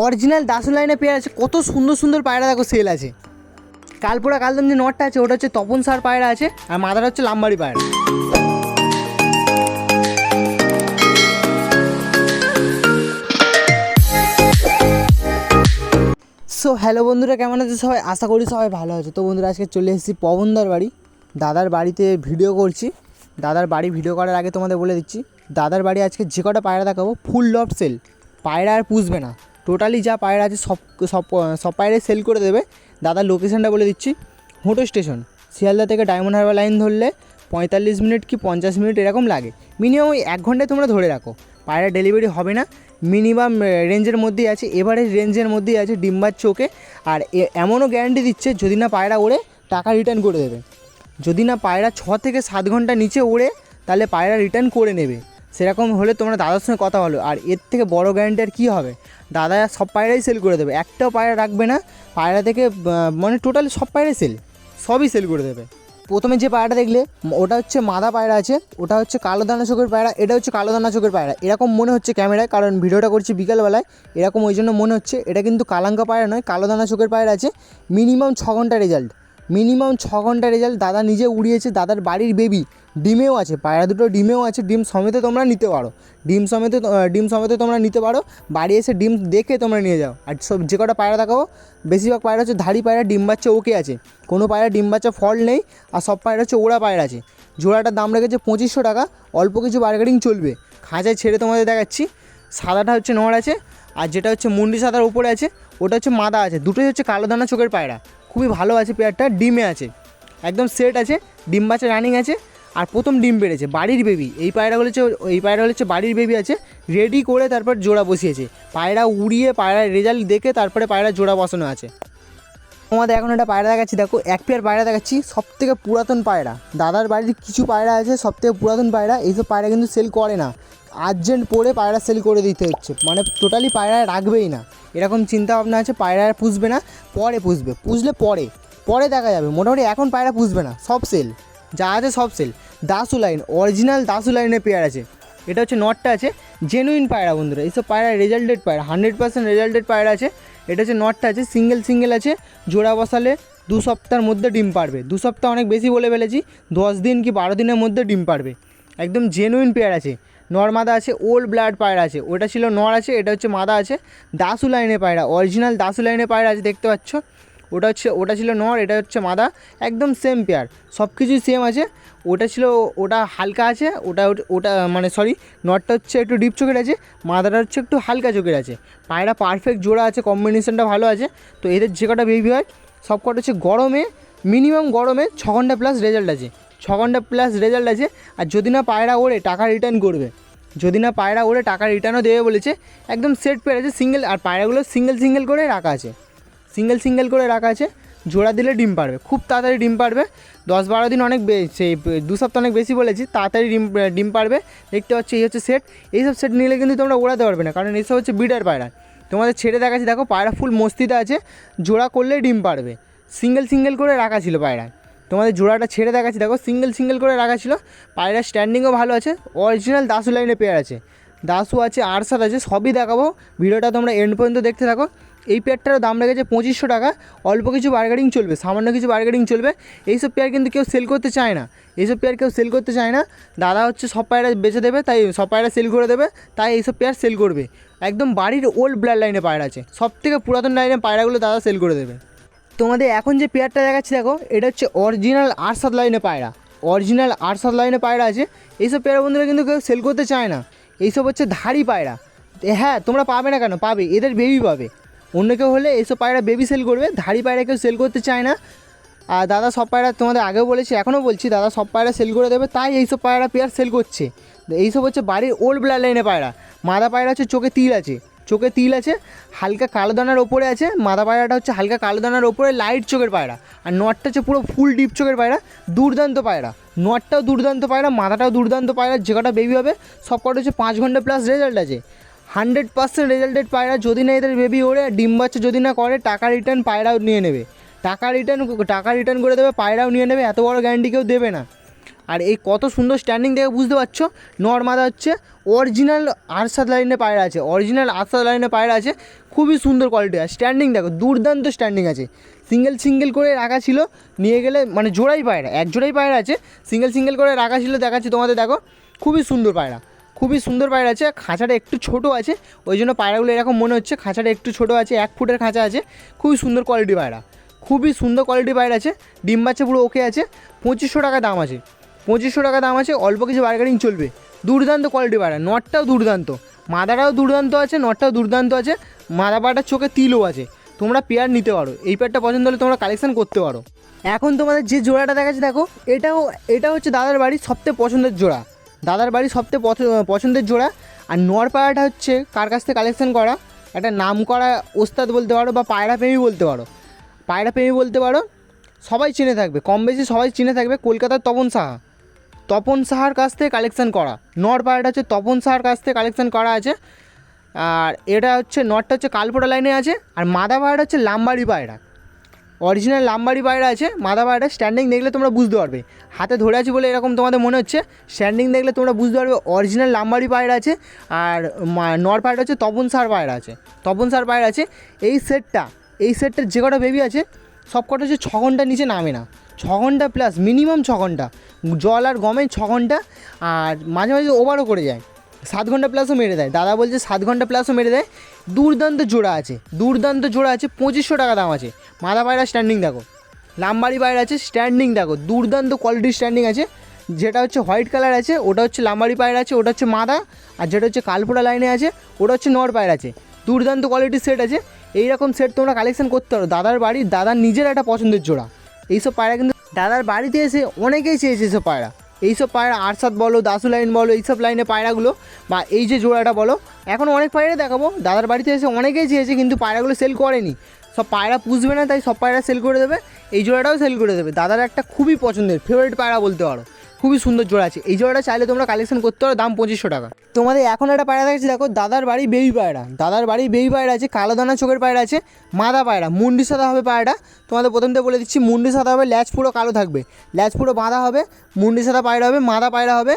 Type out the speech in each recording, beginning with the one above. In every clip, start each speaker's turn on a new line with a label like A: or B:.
A: Original Dasu লাইনে pair আছে, কত সুন্দর সুন্দর পায়রা দেখো সেল আছে। কালপুরা কালদম যে নটটা আছে, ওটা হচ্ছে তপন সার পায়রা আছে, আর মাদার হচ্ছে লাম্বাড়ি পায়রা। সো হ্যালো বন্ধুরা, কেমন আছে সবাই? আশা করি সবাই ভালো আছে। তো বন্ধুরা, আজকে চলে এসেছি পবনদার বাড়ি। দাদার বাড়িতে ভিডিও করছি। দাদার বাড়ি ভিডিও করার আগে তোমাদের বলে দিচ্ছি। দাদার বাড়ি আজকে যে কটা পায়রা দেখাবো ফুল লট সেল পায়রা আর পুষবে না। টোটালি যা পায়রা আছে সব সব সব পায়রাই সেল করে দেবে। দাদার লোকেশনটা বলে দিচ্ছি। হোটো স্টেশন শিয়ালদা থেকে ডায়মন্ড হারবার লাইন ধরলে পঁয়তাল্লিশ মিনিট কি পঞ্চাশ মিনিট এরকম লাগে। মিনিমাম ওই এক ঘন্টায় তোমরা ধরে রাখো। পায়রা ডেলিভারি হবে না। মিনিমাম রেঞ্জের মধ্যেই আছে। এবারে রেঞ্জের মধ্যেই আছে ডিম্বার চোখে। আর এমনও গ্যারান্টি দিচ্ছে, যদি না পায়রা ওড়ে, টাকা রিটার্ন করে দেবে। যদি না পায়রা ছ থেকে সাত ঘণ্টা নিচে ওড়ে, তাহলে পায়রা রিটার্ন করে নেবে। সেরকম হলে তোমরা দাদার সঙ্গে কথা হলো আর এর থেকে বড় গ্যারান্টি আর কী হবে? দাদা সব পায়রাই সেল করে দেবে। একটাও পায়রা রাখবে না। পায়রা থেকে মানে টোটালি সব পায়রাই সেল সবই সেল করে দেবে। প্রথমে যে পায়রাটা দেখলে ওটা হচ্ছে মাদা পায়রা আছে, ওটা হচ্ছে কালো দানা চোখের পায়রা, এটা হচ্ছে কালো দানা চোখের পায়রা। এরকম মনে হচ্ছে ক্যামেরায়, কারণ ভিডিওটা করছি বিকালবেলায়। এরকম ওই জন্য মনে হচ্ছে, এটা কিন্তু কালাঙ্কা পায়রা নয়, কালো দানা চোখের পায়রা আছে। মিনিমাম ছ ঘণ্টা রেজাল্ট মিনিমাম ছ ঘণ্টা রেজাল্ট দাদা নিজে উড়িয়েছে, দাদার বাড়ির বেবি ডিমেও আছে, পায়রা দুটো ডিমেও আছে, ডিম সমেত তোমরা নিতে পারো। ডিম সমেত ডিম সমেত তোমরা নিতে পারো, বাড়ি এসে ডিম দেখে তোমরা নিয়ে যাও। আর সব যে কটা পায়রা দেখাবো, বেশিরভাগ পায়রা হচ্ছে ধাড়ি পায়রা, ডিম বাচ্চা ওকে আছে। কোনো পায়রা, ডিম বাচ্চা ফল নেই, আর সব পায়রা হচ্ছে ওড়া পায়রা আছে। জোড়াটার দাম রেখেছে পঁচিশশো টাকা, অল্প কিছু বার্গেনিং চলবে। খাঁচায় ছেড়ে তোমাদের দেখাচ্ছি, সাদাটা হচ্ছে নড় আছে, আর যেটা হচ্ছে মুন্ডি সাদার উপরে আছে, ওটা হচ্ছে মাদা আছে। দুটোই হচ্ছে কালো দানা চোখের পায়রা। খুবই ভালো আছে পেয়ারটা, ডিমে আছে। একদম সেট আছে, ডিম বাচ্চা রানিং আছে, আর প্রথম ডিম বেড়েছে বাড়ির বেবি এই পায়রাগুলো হচ্ছে এই পায়রাগুলো হচ্ছে বাড়ির বেবি আছে রেডি করে তারপর জোড়া বসিয়েছে। পায়রা উড়িয়ে পায়রার রেজাল্ট দেখে তারপরে পায়রা জোড়া বসানো আছে। তোমাদের এখন একটা পায়রা দেখাচ্ছি, দেখো, এক পেয়ার পায়রা দেখাচ্ছি সব থেকে পুরাতন পায়রা। দাদার বাড়ির কিছু পায়রা আছে সব থেকে পুরাতন পায়রা, এইসব পায়রা কিন্তু সেল করে না। আর্জেন্ট পড়ে পায়রা সেল করে দিতে হচ্ছে। মানে টোটালি পায়রা রাখবেই না। এরকম চিন্তা ভাবনা আছে, পায়রা পুষবে না, পরে পুষবে। পুষলে পরে পরে দেখা যাবে। মোটামুটি এখন পায়রা পুষবে না, সব সেল যা আছে সব sale Dasu line original Dasu লাইনের পেয়ার আছে। এটা হচ্ছে নটটা আছে জেনুইন পায়রা বন্ধুরা। এইসব পায়রা রেজাল্টেড পায়রা হান্ড্রেড পার্সেন্ট রেজাল্টেড পায়রা আছে। এটা হচ্ছে নটটা আছে সিঙ্গেল সিঙ্গেল আছে। জোড়া বসালে দু সপ্তাহের মধ্যে ডিম পারবে। দু সপ্তাহ অনেক বেশি বলে ফেলেছি, দশ দিন কি বারো দিনের মধ্যে ডিম পারবে। একদম জেনুইন পেয়ার আছে। নর মাদা আছে ওল্ড ব্লাড পায়রা আছে, ওটা ছিল নর আছে, এটা হচ্ছে মাদা আছে দাসু লাইনে পায়রা অরিজিনাল দাসু লাইনে পায়রা আছে, দেখতে পাচ্ছ? ওটা হচ্ছে, ওটা ছিল নর, এটা হচ্ছে মাদা, একদম সেম পেয়ার সব কিছুই সেম আছে, ওটা ছিল, ওটা হালকা আছে, ওটা ওটা মানে সরি নটটা হচ্ছে একটু ডিপ চোখের আছে, মাদাটা হচ্ছে একটু হালকা চোখের আছে, পায়রা পারফেক্ট জোড়া আছে কম্বিনেশনটা ভালো আছে, তো এদের যে কটা বেবি হয় সব কটা হচ্ছে গরমে মিনিমাম গরমে ছ ঘণ্টা প্লাস রেজাল্ট আছে ছ ঘণ্টা প্লাস রেজাল্ট আছে, আর যদি না পায়রা ওড়ে, টাকা রিটার্ন করবে। যদি না পায়রা ওড়ে, টাকা রিটার্নও দেবে বলেছে, একদম সেট পেয়ার আছে সিঙ্গেল আর পায়রাগুলো সিঙ্গেল সিঙ্গেল করে রাখা আছে। সিঙ্গেল সিঙ্গেল করে রাখা আছে, জোড়া দিলে ডিম পারবে, খুব তাড়াতাড়ি ডিম পারবে। দশ বারো দিন অনেক সেই দু সপ্তাহ অনেক বেশি বলেছি, তাড়াতাড়ি ডিম ডিম পারবে। দেখতে পাচ্ছি, এই হচ্ছে সেট এইসব সেট নিলে কিন্তু তোমরা ওড়াতে পারবে না, কারণ এইসব হচ্ছে বিডার পায়রা। তোমাদের ছেড়ে দেখাচ্ছি, দেখো পায়রা ফুল মস্তিতে আছে, জোড়া করলেই ডিম পারবে। সিঙ্গেল সিঙ্গেল করে রাখা ছিল পায়রা তোমাদের জোড়াটা ছেড়ে দেখাচ্ছি। দেখো সিঙ্গেল সিঙ্গেল করে রাখা ছিল। পায়রার স্ট্যান্ডিংও ভালো আছে। অরিজিনাল দাসু লাইনে পেয়ার আছে। দাসু আছে আরসাদ আছে, সবই দেখাবো। ভিডিওটা তোমরা এন্ড পর্যন্ত দেখতে থাকো। এই পেয়ারটারও দাম রেখেছে পঁচিশশো টাকা। অল্প কিছু বার্গেনিং চলবে, সামান্য কিছু বার্গেনিং চলবে। এইসব পেয়ার কিন্তু কেউ সেল করতে চায় না। এইসব পেয়ার কেউ সেল করতে চায় না। দাদা হচ্ছে সব পায়রা বেচে দেবে, তাই সব পায়রা সেল করে দেবে, তাই এইসব পেয়ার সেল করবে। একদম বাড়ির ওল্ড ব্লাড লাইনে পায়রা আছে। সব থেকে পুরাতন লাইনে পায়রাগুলো দাদা সেল করে দেবে। তোমাদের এখন যে পেয়ারটা দেখাচ্ছি দেখো, এটা হচ্ছে অরিজিনাল আরসাদ লাইনে পায়রা। অরিজিনাল আরসাদ লাইনে পায়রা আছে। এইসব পেয়ারা বন্ধুরা কিন্তু কেউ সেল করতে চায় না। এইসব হচ্ছে ধাড়ি পায়রা। হ্যাঁ তোমরা পাবে না কেন? পাবে। এদের বেবি পাবে। অন্য কেউ হলে এইসব পায়রা বেবি সেল করবে। ধাড়ি পায়রা কেউ সেল করতে চায় না। আর দাদা সব পায়রা তোমাদের আগেও বলেছি, এখনও বলছি, দাদা সব পায়রা সেল করে দেবে, তাই এইসব পায়রা পেয়ার সেল করছে। এইসব হচ্ছে বাড়ির ওল্ড ব্লাড লাইনে পায়রা। মাদা পায়রা হচ্ছে চোখে তিল আছে। চোখে তিল আছে, হালকা কালো দানার ওপরে আছে, মাদা পায়রাটা হচ্ছে হালকা কালো দানার ওপরে লাইট চোখের পায়রা। আর নটটা হচ্ছে পুরো ফুল ডিপ চোখের পায়রা, দুর্দান্ত পায়রা। নটটাও দুর্দান্ত পায়রা, মাথাটাও দুর্দান্ত পায়রা, যে কটা বেবি হবে, সব কটা হচ্ছে পাঁচ ঘণ্টা প্লাস রেজাল্ট আছে। হান্ড্রেড পার্সেন্ট রেজাল্টেড পায়রা, যদি না এদের বেবি ওড়ে ডিম বাচ্চা যদি না করে, টাকা রিটার্ন পায়রাও নিয়ে নেবে। টাকা রিটার্ন টাকা রিটার্ন করে দেবে, পায়রাও নিয়ে নেবে, এত বড় গ্যারান্টি কেউ দেবে না। আর এই কত সুন্দর স্ট্যান্ডিং দেখে বুঝতে পারছ? নর্মাদা হচ্ছে অরিজিনাল আরসাদ লাইনে পায়রা আছে অরিজিনাল আরসাদ লাইনে পায়রা আছে, খুবই সুন্দর কোয়ালিটি আর স্ট্যান্ডিং দেখো, দুর্দান্ত স্ট্যান্ডিং আছে। সিঙ্গেল সিঙ্গেল করে রাখা ছিল, নিয়ে গেলে মানে জোড়াই পায়রা, এক জোড়াই পায়রা আছে। সিঙ্গেল সিঙ্গেল করে রাখা ছিল, দেখাচ্ছি তোমাদের, দেখো, খুবই সুন্দর পায়রা, খুবই সুন্দর পায়রা আছে, খাঁচাটা একটু ছোট আছে, ওই জন্য পায়রাগুলো এরকম মনে হচ্ছে, খাঁচাটা একটু ছোট আছে, এক ফুটের খাঁচা আছে, খুবই সুন্দর কোয়ালিটি পায়রা, খুবই সুন্দর কোয়ালিটি পায়রা আছে, ডিম বাচ্চা পুরো ওকে আছে, পঁচিশশো টাকা দাম আছে। পঁচিশশো টাকা দাম আছে, অল্প কিছু বার্গেনিং চলবে। দুর্দান্ত কোয়ালিটি পায়রা নটটাও দুর্দান্ত। মাদাটাও দুর্দান্ত আছে নটটাও দুর্দান্ত আছে মাদা পাটার চোখে তিলও আছে। তোমরা পেয়ার নিতে পারো। এই পেয়ারটা পছন্দ হলে তোমরা কালেকশন করতে পারো। এখন তোমাদের যে জোড়াটা দেখাচ্ছে, দেখো, এটাও, এটা হচ্ছে দাদার বাড়ির সবথেকে পছন্দের জোড়া। দাদার বাড়ির সবথেকে পছ- পছন্দের জোড়া। আর নর পায়রাটা হচ্ছে কার কাছ থেকে কালেকশন করা? একটা নাম করা ওস্তাদ বলতে পারো বা পায়রা প্রেমী বলতে পারো। পায়রা প্রেমী বলতে পারো, সবাই চিনে থাকবে। কম বেশি সবাই চিনে থাকবে। কলকাতার তপন সাহা। তপন সাহার কাছ থেকে কালেকশন করা। নর পায়রাটা হচ্ছে তপন সাহার কাছ থেকে কালেকশন করা আছে। আর এটা হচ্ছে নটটা হচ্ছে কালপোটা লাইনে আছে। আর মাদা পায়রা হচ্ছে লাম্বাড়ি পায়রা। অরিজিনাল লাম্বাড়ি পায়রা আছে। মাদা পায়রা স্ট্যান্ডিং দেখলে তোমরা বুঝতে পারবে। হাতে ধরে আছি বলে এরকম তোমাদের মনে হচ্ছে। স্ট্যান্ডিং দেখলে তোমরা বুঝতে পারবে অরিজিনাল লাম্বাড়ি পায়রা আছে। আর নর পায়রা হচ্ছে তপন সার পায়রা আছে। তপন সার পায়রা আছে। এই সেটটা এই সেটটার যে কটা বেবি আছে সব কটা হচ্ছে ছ ঘণ্টার নিচে নামে না। ছ ঘণ্টা প্লাস মিনিমাম ছ ঘণ্টা জল আর গমে ছ ঘণ্টা আর মাঝে মাঝে ওভারও করে যায়। সাত ঘণ্টা প্লাসও মেরে দেয়। দাদা বলছে সাত ঘণ্টা প্লাসও মেরে দেয়। দুর্দান্ত জোড়া আছে। দুর্দান্ত জোড়া আছে, পঁচিশশো টাকা দাম আছে। মাদা পায়রা স্ট্যান্ডিং দেখো। লাম্বারি পায়রা আছে স্ট্যান্ডিং দেখো। দুর্দান্ত কোয়ালিটির স্ট্যান্ডিং আছে। যেটা হচ্ছে হোয়াইট কালার আছে, ওটা হচ্ছে লাম্বাড়ি পায়রা আছে, ওটা হচ্ছে মাদা, আর যেটা হচ্ছে কালপোড়া লাইনে আছে, ওটা হচ্ছে নর পায়রা আছে। দুর্দান্ত কোয়ালিটির সেট আছে। এইরকম সেট তোমরা কালেকশন করতে পারো। দাদার বাড়ি দাদার নিজের একটা পছন্দের জোড়া। এইসব পায়রা কিন্তু দাদার বাড়িতে এসে অনেকেই চেয়েছে এইসব পায়রা। এইসব পায়রা আরশাদ বলো দাসু লাইন বলো, এইসব লাইনে পায়রাগুলো বা এই যে জোড়াটা বলো, এখন অনেক পায়রা দেখাবো। দাদার বাড়িতে এসে অনেকেই চেয়েছে কিন্তু পায়রাগুলো সেল করেনি। সব পায়রা পুষবে না, তাই সব পায়রা সেল করে দেবে। এই জোড়াটাও সেল করে দেবে। দাদার একটা খুবই পছন্দের ফেভারিট পায়রা বলতে পারো। খুবই সুন্দর জোড়া আছে। এই জোড়াটা চাইলে তোমরা কালেকশন করতে পারো, দাম পঁচিশশো টাকা। তোমাদের এখন একটা পায়রা দেখছি দেখো, দাদার বাড়ি বেবি পায়রা। দাদার বাড়ি বেবি পায়রা আছে, কালো দানা চোখের পায়রা আছে, মাদা পায়রা, মুন্ডি সাদা হবে পায়রাটা। তোমাদের প্রথম বলে দিচ্ছি, মুন্ডি সাদা হবে, ল্যাচ পুরো কালো থাকবে। ল্যাচ পুরো বাঁধা হবে, মুন্ডি সাদা পায়রা হবে, মাদা পায়রা হবে।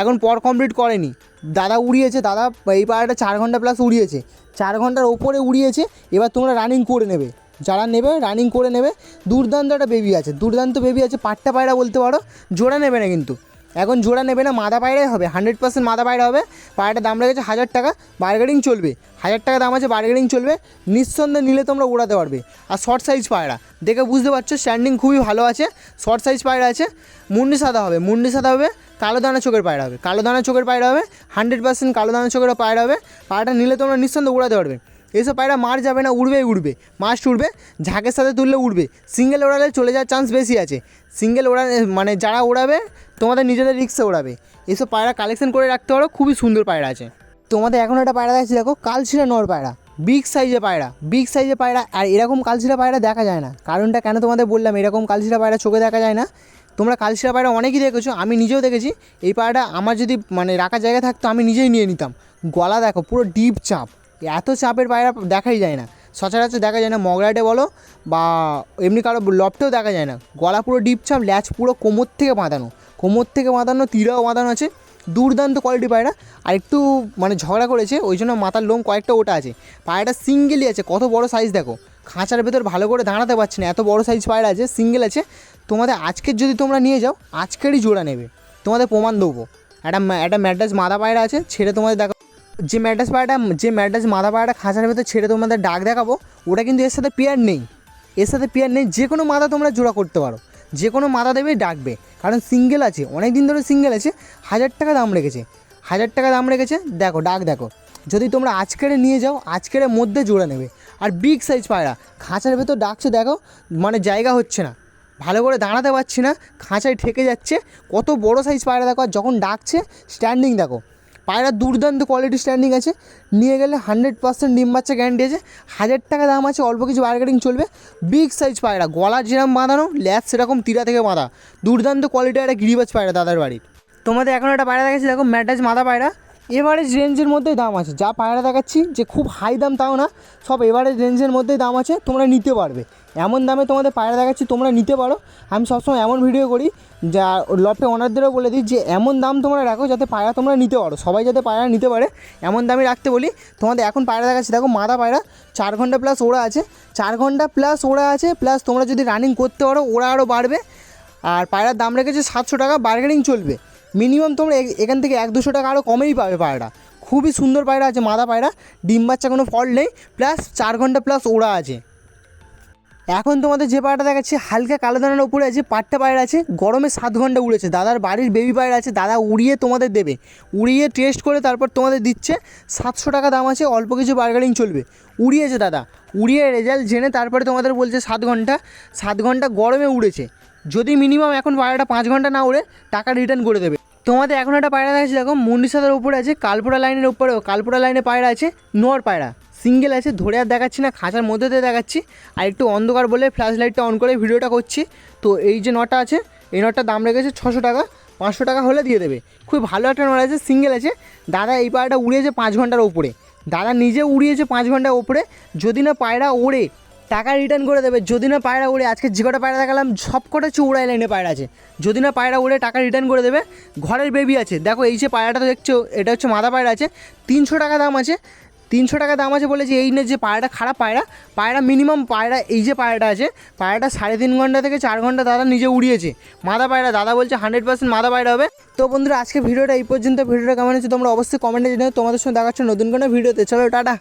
A: এখন পর কমপ্লিট করেনি। দাদা উড়িয়েছে, দাদা, এই পায়রাটা চার ঘণ্টা প্লাস উড়িয়েছে। চার ঘণ্টার ওপরে উড়িয়েছে, এবার তোমরা রানিং করে নেবে। যারা নেবে রানিং করে নেবে। দুর্দান্ত একটা বেবি আছে, দুর্দান্ত বেবি আছে, পাট্টা পায়রা বলতে পারো, জোড়া নেবে না কিন্তু। এখন জোড়া নেবে না, মাদা পায়রাই হবে হান্ড্রেড পার্সেন্ট মাদা পায়রা হবে। পায়রাটার দাম লেগেছে হাজার টাকা বার্গেনিং চলবে। হাজার টাকা দাম আছে বার্গেনিং চলবে। নিঃসন্দেহে নিলে তোমরা উড়াতে পারবে। আর শর্ট সাইজ পায়রা, দেখে বুঝতে পারছ স্ট্যান্ডিং খুবই ভালো আছে শর্ট সাইজ পায়রা আছে। মুন্ডি সাদা হবে, মুন্ডি সাদা হবে, কালো দানা চোখের পায়রা হবে। কালো দানা চোখের পায়রা হবে হান্ড্রেড পার্সেন্ট কালো দানা চোখের পায়রা হবে। পায়রাটা নিলে তোমরা নিঃসন্দেহে উড়াতে পারবে। এইসব পায়রা মার যাবে না উড়বেই উড়বে। মাস্ট উড়বে, ঝাঁকের সাথে তুললে উড়বে। সিঙ্গেল ওড়ালে চলে যাওয়ার চান্স বেশি আছে। সিঙ্গেল ওড়া মানে যারা ওড়াবে, তোমাদের নিজেদের রিক্সে ওড়াবে। এইসব পায়রা কালেকশন করে রাখতে পারো, খুবই সুন্দর পায়রা আছে। তোমাদের এখন একটা পায়রা দেখছি, দেখো কালছিরা নর পায়রা। বিগ সাইজে পায়রা বিগ সাইজে পায়রা, আর এরকম কালছিরা পায়রা দেখা যায় না। কারণটা কেন তোমাদের বললাম, এরকম কালছিরা পায়রা চোখে দেখা যায় না? তোমরা কালশিরা পায়রা অনেকেই দেখেছ, আমি নিজেও দেখেছি। এই পায়রাটা আমার যদি মানে রাখার জায়গা থাকতো, আমি নিজেই নিয়ে নিতাম। গলা দেখো, পুরো ডিপ চাপ। এত চাপের পায়রা দেখাই যায় না। সচরাচর দেখা যায় না মগরাটে বলো বা এমনি কারও লফটেও দেখা যায় না। গলা পুরো ডিপ চাপ ল্যাচ পুরো কোমর থেকে বাঁধানো। কোমর থেকে বাঁধানো, তীরাও বাঁধানো আছে। দুর্দান্ত কোয়ালিটি পায়রা। আর একটু মানে ঝগড়া করেছে, ওই জন্য মাথার লোম কয়েকটা ওটা আছে। পায়রাটা সিঙ্গেলই আছে, কত বড় সাইজ দেখো। খাঁচার ভেতর ভালো করে দাঁড়াতে পারছে না, এত বড় সাইজ পায়রা আছে সিঙ্গেল আছে। তোমাদের আজকের যদি তোমরা নিয়ে যাও, আজকেরই জোড়া নেবে। তোমাদের প্রমাণ দেবো। একটা একটা ম্যাড্রাস মাদা পায়রা আছে, ছেড়ে তোমাদের দেখো যে ম্যাড্রাস পায়রাটা যে ম্যাড্রাস মাদা পায়রাটা খাঁচার ভেতর ছেড়ে তোমাদের ডাক দেখাবো, ওটা কিন্তু এর সাথে পেয়ার নেই। এর সাথে পেয়ার নেই, যে কোনো মাদা তোমরা জোড়া করতে পারো। যে কোনো মাদা দেবেই ডাকবে। কারণ সিঙ্গেল আছে অনেক দিন ধরে সিঙ্গেল আছে, হাজার টাকা দাম রেখেছে। হাজার টাকা দাম রেখেছে, দেখো, ডাক দেখো। যদি তোমরা আজকের নিয়ে যাও, আজকের মধ্যে জোড়া নেবে। আর বিগ সাইজ পায়রা, খাঁচার ভেতর ডাকছে, দেখো মানে জায়গা হচ্ছে না। ভালো করে দাঁড়াতে পারছি না, খাঁচায় ঠেকে যাচ্ছে। কত বড় সাইজ পায়রা দেখো, আর যখন ডাকছে স্ট্যান্ডিং দেখো। পায়রা দুর্দান্ত কোয়ালিটি স্ট্যান্ডিং আছে। নিয়ে গেলে হান্ড্রেড পার্সেন্ট ডিম বাচ্চা গ্যারান্টি আছে। হাজার টাকা দাম আছে, অল্প কিছু বার্গেটিং চলবে। বিগ সাইজ পায়রা, গলা যেরকম বাঁধানো, ল্যাস সেরকম তীরা থেকে বাঁধা। দুর্দান্ত কোয়ালিটি একটা গিরিবাজ পায়রা দাদার বাড়ির। তোমাদের এখন একটা পায়রা দেখেছি, দেখো ম্যাটাজ মাদা পায়রা। এভারেজ রেঞ্জের মধ্যেই দাম আছে। যা পায়রা দেখাচ্ছি, যে খুব হাই দাম তাও না, সব এভারেজ রেঞ্জের মধ্যেই দাম আছে, তোমরা নিতে পারবে। এমন দামে তোমাদের পায়রা দেখাচ্ছি, তোমরা নিতে পারো। আমি সবসময় এমন ভিডিও করি, যা লফটে ওনারদেরও বলে দিই, যে এমন দাম তোমরা রাখো যাতে পায়রা তোমরা নিতে পারো। সবাই যাতে পায়রা নিতে পারে, এমন দামই রাখতে বলি। তোমাদের এখন পায়রা দেখাচ্ছি, দেখো মাদা পায়রা, চার ঘণ্টা প্লাস ওরা আছে। চার ঘণ্টা প্লাস ওরা আছে প্লাস তোমরা যদি রানিং করতে পারো, ওরা আরও বাড়বে। আর পায়রার দাম রেখেছে সাতশো টাকা বার্গেনিং চলবে। মিনিমাম তোমরা এখান থেকে এক দুশো টাকা আরও কমেই পাবে পায়রাটা খুবই সুন্দর পায়রা আছে, মাদা পায়রা। ডিম বাচ্চা কোনো ফল নেই প্লাস চার ঘণ্টা প্লাস ওড়া আছে। এখন তোমাদের যে পায়রাটা দেখাচ্ছি, হালকা কালো দানার উপরে আছে পাট্টা পায়রা আছে, গরমে সাত ঘণ্টা উড়েছে। দাদার বাড়ির বেবি পায়রা আছে, দাদা উড়িয়ে তোমাদের দেবে। উড়িয়ে টেস্ট করে তারপর তোমাদের দিচ্ছে, সাতশো টাকা দাম আছে, অল্প কিছু বার্গারিং চলবে। উড়িয়েছে দাদা, উড়িয়ে রেজাল্ট জেনে তারপরে তোমাদের বলছে সাত ঘণ্টা সাত ঘণ্টা গরমে উড়েছে। যদি মিনিমাম এখন পায়রাটা পাঁচ ঘণ্টা না উড়ে টাকা রিটার্ন করে দেবে। তোমাদের এখন একটা পায়রা দেখাচ্ছি, দেখো মন্ডি সাদার উপরে আছে কালপোড়া লাইনের উপরেও কালপোড়া লাইনে পায়রা আছে নোয়ার পায়রা। সিঙ্গেল আছে, ধরে আর দেখাচ্ছি না, খাঁচার মধ্যে দিয়ে দেখাচ্ছি। আর একটু অন্ধকার বলে ফ্ল্যাশ লাইটটা অন করে ভিডিওটা করছি। তো এই যে নটা আছে, এই নটার দাম রেখেছে ছশো টাকা, পাঁচশো টাকা হলে দিয়ে দেবে। খুব ভালো একটা নট আছে সিঙ্গেল আছে। দাদা এই পায়রাটা উড়িয়েছে পাঁচ ঘণ্টার ওপরে দাদা নিজে উড়িয়েছে পাঁচ ঘণ্টার ওপরে যদি না পায়রা ওড়ে টাকা রিটার্ন করে দেবে। যদি না পায়রা উড়ে, আজকে যে কটা পায়রা দেখালাম, সব কটা চৌড়াই লাইনে পায়রা আছে। যদি না পায়রা উড়ে, টাকা রিটার্ন করে দেবে। ঘরের বেবি আছে। দেখো, এই যে পায়রাটা দেখছ, এটা হচ্ছে মাদা পায়রা আছে। তিনশো টাকা দাম আছে। তিনশো টাকা দাম আছে বলে যে এই না যে পায়রাটা খারাপ পায়রা পায়রা মিনিমাম পায়রা, এই যে পায়রাটা আছে, পায়রাটা সাড়ে তিন ঘণ্টা থেকে চার ঘণ্টা দাদা নিজে উড়িয়েছে। মাদা পায়রা, দাদা বলছে হান্ড্রেড পার্সেন্ট মাদা পায়রা হবে। তো বন্ধুরা, আজকে ভিডিওটা এই পর্যন্ত। ভিডিওটা কেমন হচ্ছে তোমরা অবশ্যই কমেন্টে জানিও। তোমাদের সঙ্গে দেখাচ্ছ নতুন কোনো ভিডিওতে। চলো, টাটা।